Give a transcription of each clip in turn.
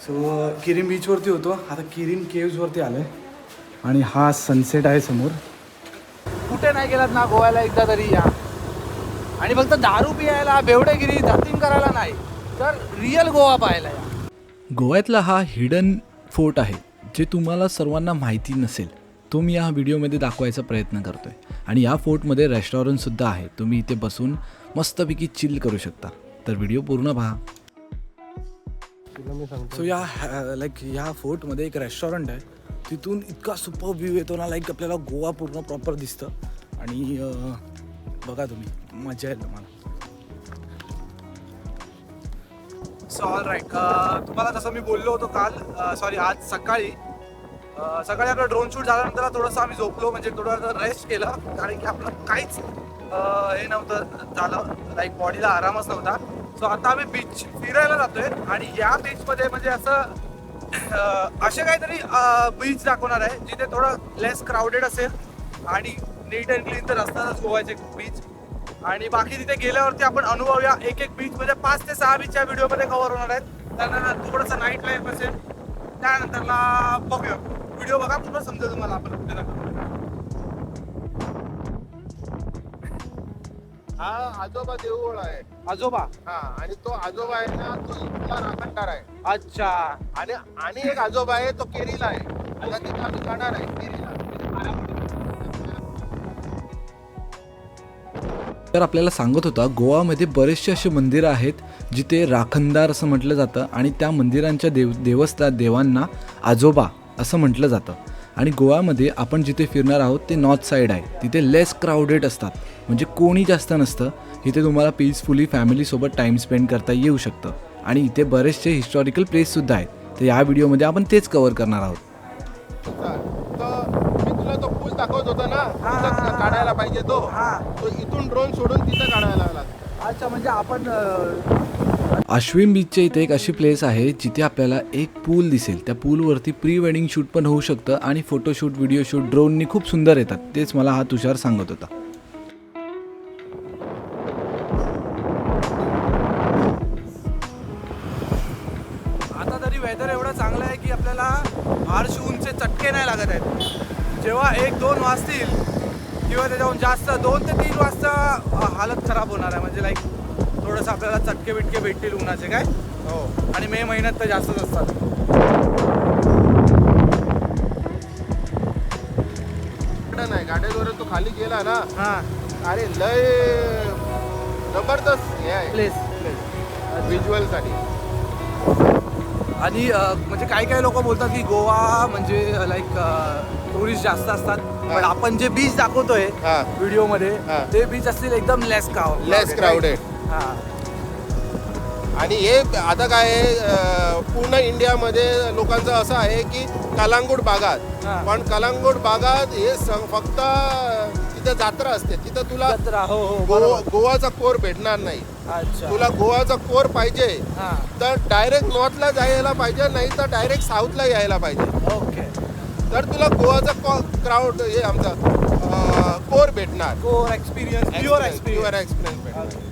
So cream बीचवरती होतो. आता किरीम केव्जवरती आलो आहे आणि हा सनसेट आहे समोर. कुठे नाही गेलात ना गोव्याला एकदा तरी या. आणि फक्त दारू पियायला बेवडेगिरी धतिंग करायला नाही. तर रिअल गोवा पाहायला या. गोव्यातला हा हिडन फोर्ट आहे जे तुम्हाला सर्वांना माहिती नसेल. तो मी या व्हिडिओमध्ये दाखवायचा प्रयत्न करतो आहे आणि या फोर्टमध्ये रेस्टॉरंटसुद्धा आहे. तुम्ही इथे बसून मस्तपैकी चिल करू शकता. तर व्हिडिओ पूर्ण पहा. सो या लाईक ह्या फोर्टमध्ये एक रेस्टॉरंट आहे. तिथून इतका सुपर व्ह्यू येतो ना लाईक आपल्याला गोवा पूर्ण प्रॉपर दिसतं. आणि uh, बघा तुम्ही मजा येईल तुम्हाला. सो ऑल राईट तुम्हाला जसं मी बोललो होतो काल uh, सॉरी आज सकाळी uh, सकाळी आपलं ड्रोन शूट झाल्यानंतर थोडंसं आम्ही झोपलो म्हणजे थोडं रेस्ट केलं. कारण की आपलं काहीच हे नव्हतं झालं. लाईक बॉडीला आरामच नव्हता. सो आता आम्ही बीच फिरायला जातोय आणि या बीच मध्ये म्हणजे असं असे काहीतरी बीच दाखवणार आहे जिथे थोडं लेस क्राऊडेड असेल आणि नीट अँड क्लीन तर असतातच गोव्याचे बीच आणि बाकी तिथे गेल्यावरती आपण अनुभवूया एक एक बीच म्हणजे पाच ते सहा बीच या व्हिडिओमध्ये कव्हर होणार आहेत. त्यानंतर थोडंसं नाईट लाईफ असेल त्यानंतरला बघूया. व्हिडिओ बघा पूर्ण समजेल तुम्हाला आपण हा आजोबा देऊळ आहे. आजोबा? हा आणि तो आजोबा आहे ना तो इथला राखणदार आहे. अच्छा. आणि आणि एक आजोबा आहे तो केरीला आहे. आता तिथे आम्ही जाणार आहे केरीला. तर आपल्याला सांगत होता गोवामध्ये बरेचसे असे मंदिरं आहेत जिथे राखणदार असं म्हटलं जातं आणि त्या मंदिरांच्या देव देवस्थान देवांना आजोबा असं म्हटलं जातं. आणि गोव्यामध्ये आपण जिथे फिरणार आहोत ते नॉर्थ साईड आहे. तिथे लेस क्राऊडेड असतात. म्हणजे कोणी जास्त नसतं. इथे तुम्हाला पीसफुली फॅमिलीसोबत टाईम स्पेंड करता येऊ शकतं. आणि इथे बरेचसे हिस्टॉरिकल प्लेससुद्धा आहेत. तर या व्हिडिओमध्ये आपण तेच कवर करणार आहोत. तर मी तुला तो पूल दाखवत होता ना? तिथं. काढायला पाहिजे तो. तो इथून ड्रोन सोडून तिथं काढायला लागला. अच्छा म्हणजे आपण अश्विन बीचच्या इथे एक अशी प्लेस आहे जिथे आपल्याला एक पूल दिसेल. त्या पूलवरती प्री वेडिंग शूट पण होऊ शकतं आणि फोटोशूट व्हिडिओ शूट ड्रोननी खूप सुंदर येतात. तेच मला हा तुषार सांगत होता. आता तरी वेदर एवढं चांगलं आहे की आपल्याला फारशी उंचे चटके नाही लागत आहेत. जेव्हा एक दोन वाजतील किंवा त्याच्याहून जास्त दोन ते तीन वाजता हालत खराब होणार आहे. म्हणजे लाईक थोडंसं आपल्याला चटके बिटके भेटतील उन्हाचे काय? हो. आणि मे महिन्यात तर जास्तच असतात. गार्डन आहे गाड्यावर तो खाली गेला ना हां. अरे लय जबरदस्त हे आहे. प्लेस व्हिज्युअलसाठी. आणि म्हणजे काही काही लोक बोलतात की गोवा म्हणजे लाईक टुरिस्ट जास्त असतात. पण आपण जे बीच दाखवतोय हा. व्हिडिओमध्ये हा. ते बीच असतील एकदम लेस क्राऊड लेस क्राऊडेड आणि हे आता काय पूर्ण इंडियामध्ये लोकांचं असं आहे की कलांगूट बागात. पण कलांगूट बागात हे फक्त तिथे जत्रा असते. तिथं तुला हो हो गोवाचा कोर भेटणार नाही. तुला गोवाचा कोर पाहिजे. तर डायरेक्ट नॉर्थला जायला पाहिजे नाही तर डायरेक्ट साऊथला यायला पाहिजे. ओके. तर तुला गोवाचा क्राऊड हे आमचा कोर भेटणार. कोर एक्सपिरियन्स प्युअर एक्सपिरियन्स भेटणार.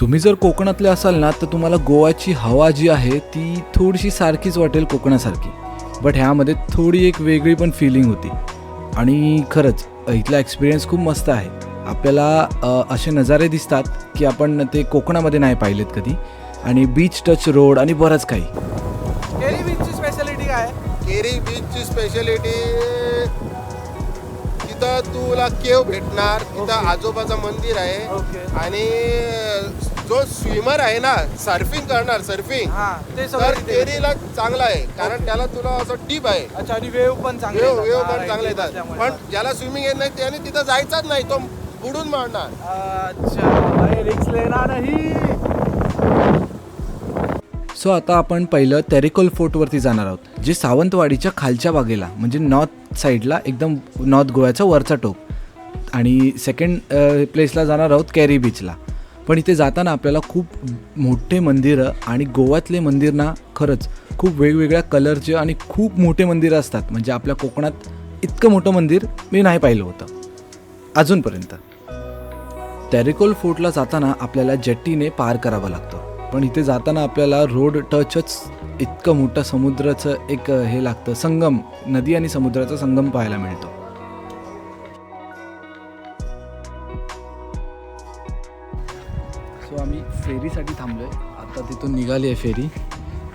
तुम्ही जर कोकणातले असाल ना तर तुम्हाला गोवाची हवा जी आहे ती थोडीशी सारखीच वाटेल कोकणासारखी. बट ह्यामध्ये थोडी एक वेगळी पण फिलिंग होती. आणि खरंच इथला एक्सपिरियन्स खूप मस्त आहे. आपल्याला असे नजारे दिसतात की आपण ते कोकणामध्ये नाही पाहिलेत कधी. आणि बीच टच रोड आणि बरंच काही. केरी बीचची स्पेशालिटी काय आहे? केरी बीचची स्पेशालिटी तिथं तुला केव भेटणार. तिथं. आजोबाचं मंदिर आहे. आणि जो स्विमर आहे ना सर्फिंग करणार सर्फिंग हा ते तर सगळं तिथे. केरीला चांगला आहे कारण. त्याला तुला असं डीप आहे अच्छा आणि वेव पण चांगले वेव येतात. वेव पण चांगले येतात. पण ज्याला स्विमिंग येत नाही त्याने तिथं जायचाच नाही तो बुडून मारणार अच्छा रिक्स लेना नाही सो आता आपण पहिलं तेरेकोल फोर्टवरती जाणार आहोत जे सावंतवाडीच्या खालच्या बागेला म्हणजे नॉर्थ साईडला एकदम नॉर्थ गोव्याचा वरचा टोक आणि सेकंड प्लेसला जाणार आहोत कॅरी बीचला पण इथे जाताना आपल्याला खूप मोठे मंदिरं आणि गोव्यातले मंदिर ना खरंच खूप वेगवेगळ्या कलरचे आणि खूप मोठे मंदिरं असतात. म्हणजे आपल्या कोकणात इतकं मोठं मंदिर मी नाही पाहिलं होतं. अजूनपर्यंत. टेरिकोल फोर्टला जाताना आपल्याला जेट्टीने पार करावं लागतं. पण इथे जाताना आपल्याला रोड टचच इतकं मोठं समुद्राचं एक हे लागतं संगम नदी आणि समुद्राचा संगम पाहायला मिळतो. फेरीसाठी थांबलो आहे आता तिथून निघाली आहे फेरी.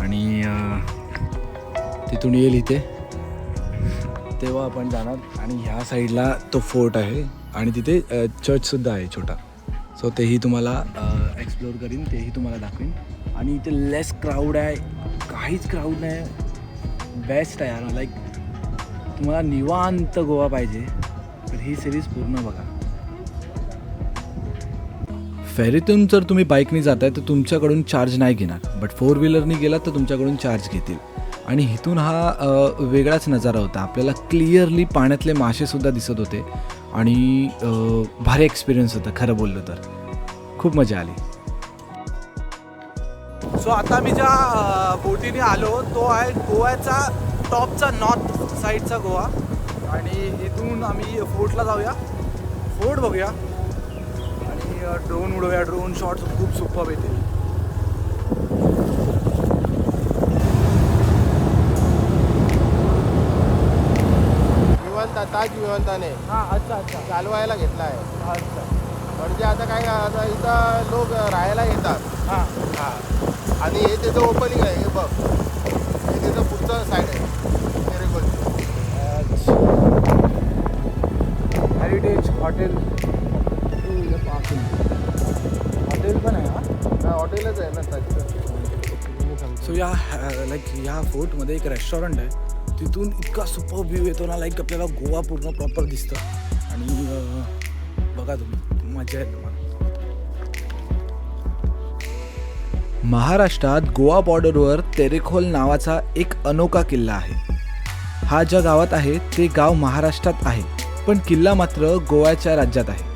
आणि तिथून येईल इथे. तेव्हा आपण जाणार. आणि ह्या साईडला तो फोर्ट आहे. आणि तिथे चर्चसुद्धा आहे छोटा. सो तेही तुम्हाला एक्सप्लोअर करीन. तेही तुम्हाला दाखवीन. आणि इथे लेस क्राऊड आहे. काहीच क्राऊड नाही. बेस्ट आहे यार. लाईक तुम्हाला निवांत गोवा पाहिजे. तर ही सिरीज पूर्ण बघा. फेरीतून जर तुम्ही बाईकने जाताय तर तुमच्याकडून चार्ज नाही घेणार. बट फोर व्हीलरनी गेलात तर तुमच्याकडून चार्ज घेतील. आणि इथून हा वेगळाच नजारा होता. आपल्याला क्लिअरली पाण्यातले मासेसुद्धा दिसत होते. आणि भारी एक्सपिरियन्स होता खरं बोललो तर. खूप मजा आली. सो आता मी ज्या बोटीने आलो तो आहे गोव्याचा टॉपचा नॉर्थ साईडचा गोवा. आणि इथून आम्ही फोर्टला जाऊया. फोर्ट बघूया. ड्रोन उडवूया ड्रोन शॉट्स खूप सुपर येतील विमानता ताज विमानताने हां अच्छा अच्छा. चालवायला घेतला आहे अच्छा. म्हणजे आता काय आता इथं लोक राहायला येतात. हां. हा. आणि हे त्याचं ओपनिंग आहे हे बघ. हे त्याचं पुढचं साईड आहे. तेरेकोलचं. हेरिटेज हॉटेल हॉटेल पण आहे हा? हॉटेलच आहे ना सो या लाईक ह्या फोर्टमध्ये एक रेस्टॉरंट आहे. तिथून इतका सुपर व्ह्यू येतो ना लाईक आपल्याला गोवा पूर्ण प्रॉपर दिसतं. आणि बघा तुम्ही मजा येते तुम्हाला महाराष्ट्रात गोवा बॉर्डरवर तेरेखोल नावाचा एक अनोखा किल्ला आहे. हा ज्या गावात आहे ते गाव महाराष्ट्रात आहे. पण किल्ला मात्र गोव्याच्या राज्यात आहे.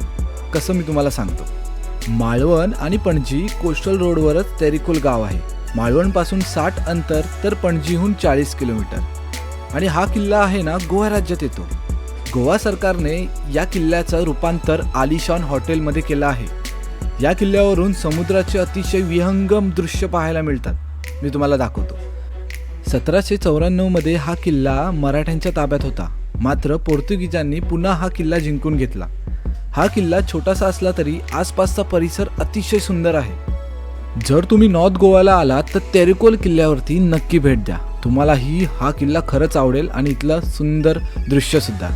कसं मी तुम्हाला सांगतो. मालवण आणि पणजी कोस्टल रोडवरच तेरिकोल गाव आहे. मालवणपासून साठ अंतर तर पणजीहून चाळीस किलोमीटर. आणि हा किल्ला आहे ना गोवा राज्यात येतो. गोवा सरकारने या किल्ल्याचं रूपांतर आलिशान हॉटेलमध्ये केलं आहे. या किल्ल्यावरून समुद्राचे अतिशय विहंगम दृश्य पाहायला मिळतात. मी तुम्हाला दाखवतो. सतराशे चौऱ्याण्णवमध्ये हा किल्ला मराठ्यांच्या ताब्यात होता. मात्र पोर्तुगीजांनी पुन्हा हा किल्ला जिंकून घेतला. हा किल्ला छोटासा असला तरी आसपासचा परिसर अतिशय सुंदर आहे. जर तुम्ही नॉर्थ गोव्याला आलात तर तेरेकोल किल्ल्यावरती नक्की भेट द्या. तुम्हालाही हा किल्ला खरंच आवडेल आणि इथलं सुंदर दृश्यसुद्धा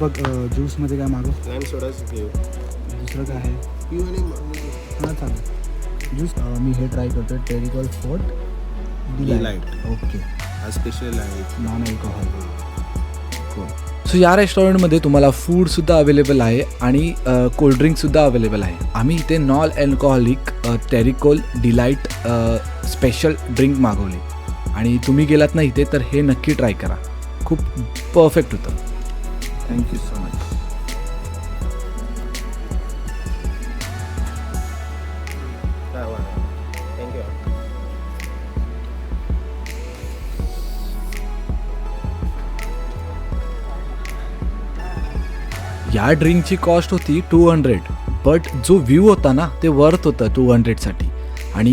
बघ ज्यूसमध्ये काय घेऊ दुसरं काय आहे? पिऊ आणि मग- हां चालेल. ज्यूस मी हे ट्राय करतो Tiracol fort Delight. Okay. Special आहे. नॉन अल्कोहोल सो या रेस्टॉरंटमध्ये तुम्हाला फूडसुद्धा अवेलेबल आहे आणि कोल्ड्रिंकसुद्धा अवेलेबल आहे. आम्ही इथे non alcoholic Tiracol delight special drink मागवले. आणि तुम्ही गेलात ना इथे तर हे नक्की ट्राय करा. खूप परफेक्ट होतं. थँक्यू सो मच या ड्रिंकची कॉस्ट होती टू हंड्रेड. बट जो व्ह्यू होता ना ते वर्थ होतं टू हंड्रेडसाठी. आणि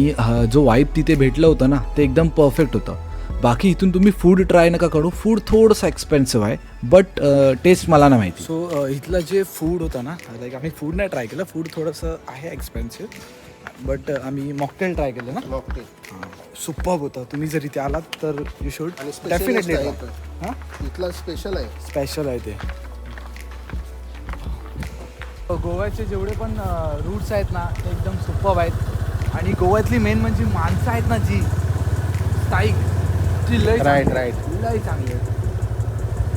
जो वाईब तिथे भेटलं होतं ना ते एकदम परफेक्ट होतं. बाकी इथून तुम्ही फूड ट्राय नका करू. फूड थोडंसं एक्सपेन्सिव्ह आहे बट टेस्ट मला नाही माहिती. सो इथलं जे फूड होतं ना लाईक आम्ही फूड नाही ट्राय केलं. फूड थोडंसं आहे एक्सपेन्सिव्ह बट आम्ही मॉकटेल ट्राय केलं ना. मॉकटेल सुपर होतं. तुम्ही जर इथे आलात तर यू शूड डेफिनेटली स्पेशल हां? इथला स्पेशल आहे. स्पेशल आहे ते. गोव्याचे जेवढे पण रूट्स आहेत ना ते एकदम सुपर आहेत. आणि गोव्यातली मेन म्हणजे माणसं आहेत ना जी स्थायिक ती लय right. आहेत. लय चांगली आहेत.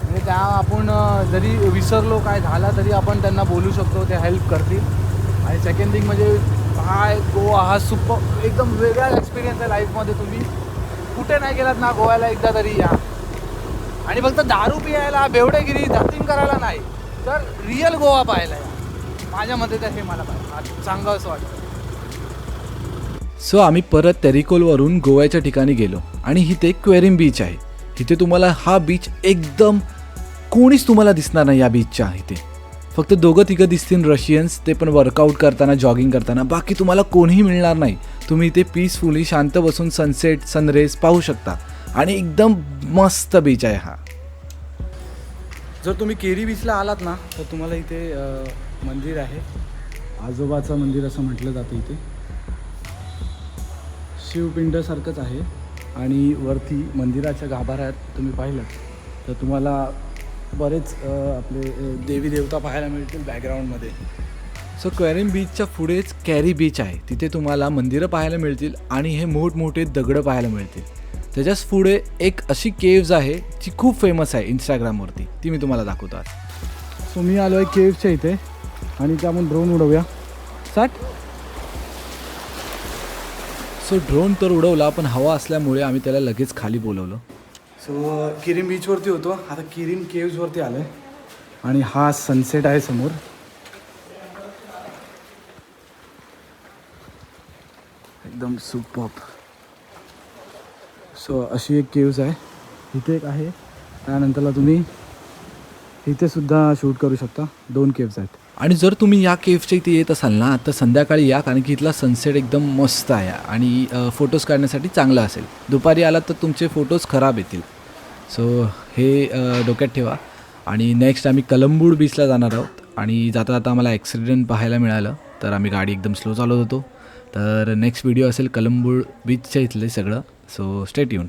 म्हणजे त्या आपण जरी विसरलो काय झाला तरी आपण त्यांना बोलू शकतो ते हेल्प करतील. आणि सेकंड थिंग म्हणजे हा गोवा हा सुपर एकदम वेगळा एक्सपिरियन्स आहे लाईफमध्ये तुम्ही. कुठे नाही गेलात ना गोव्याला एकदा तरी या. आणि फक्त दारू पियायला बेवडेगिरी धर्तीम करायला नाही. तर रिअल गोवा पाहायला माझ्या मते तर हे मला चांगलं असं वाटतं. सो आम्ही परत तेरिकोलवरून गोव्याच्या ठिकाणी गेलो आणि इथे क्वेरिम बीच आहे. इथे तुम्हाला हा बीच एकदम कोणीच तुम्हाला दिसणार नाही या बीचच्या इथे. फक्त दोघं तिघं दिसतील रशियन्स ते पण वर्कआउट करताना जॉगिंग करताना. बाकी तुम्हाला कोणीही मिळणार नाही. तुम्ही इथे पीसफुली शांत बसून सनसेट सनरेज पाहू शकता. आणि एकदम मस्त बीच आहे हा. जर तुम्ही केरी बीचला आलात ना तर तुम्हाला इथे मंदिर आहे. आजोबाचं मंदिर असं म्हटलं जातं इथे. शिवपिंडसारखंच आहे आणि वरती मंदिराच्या गाभाऱ्यात तुम्ही पाहिलं तर तुम्हाला बरेच आपले देवी देवता पाहायला मिळतील बॅकग्राऊंडमध्ये सो क्वॅरिम बीचच्या पुढेच कॅरी बीच आहे. तिथे तुम्हाला मंदिरं पाहायला मिळतील आणि हे मोठमोठे दगडं पाहायला मिळतील. त्याच्याच पुढे एक अशी केव्ज आहे जी खूप फेमस आहे इंस्टाग्रामवरती ती मी तुम्हाला दाखवतो आज. सो मी आलो आहे केव्हच्या इथे. आणि आपण ड्रोन उडवूया. साठ सो ड्रोन तर उडवला पण हवा असल्यामुळे आम्ही त्याला लगेच खाली बोलवलं. सो किरीम बीचवरती होतो. आता किरीम केव्जवरती आलो आहे आणि हा सनसेट आहे समोर. एकदम सुपॉप सो अशी एक केव्ज आहे. इथे एक आहे. त्यानंतरला तुम्ही इथे सुद्धा शूट करू शकता. दोन केव्ज आहेत. आणि जर तुम्ही या केव्हच्या इथे येत असाल ना तर संध्याकाळी या कारण की इथला सनसेट एकदम मस्त आहे आणि फोटोज काढण्यासाठी चांगला असेल. दुपारी आलात तर तुमचे फोटोज खराब येतील. सो हे डोक्यात ठेवा. आणि नेक्स्ट आम्ही कलंबूड बीचला जाणार आहोत. आणि जाता जाता आम्हाला ॲक्सिडेंट पाहायला मिळालं. तर आम्ही गाडी एकदम स्लो चालवत होतो. तर नेक्स्ट व्हिडिओ असेल कलंबूड बीचच्या इथले सगळं. सो स्टेट येऊन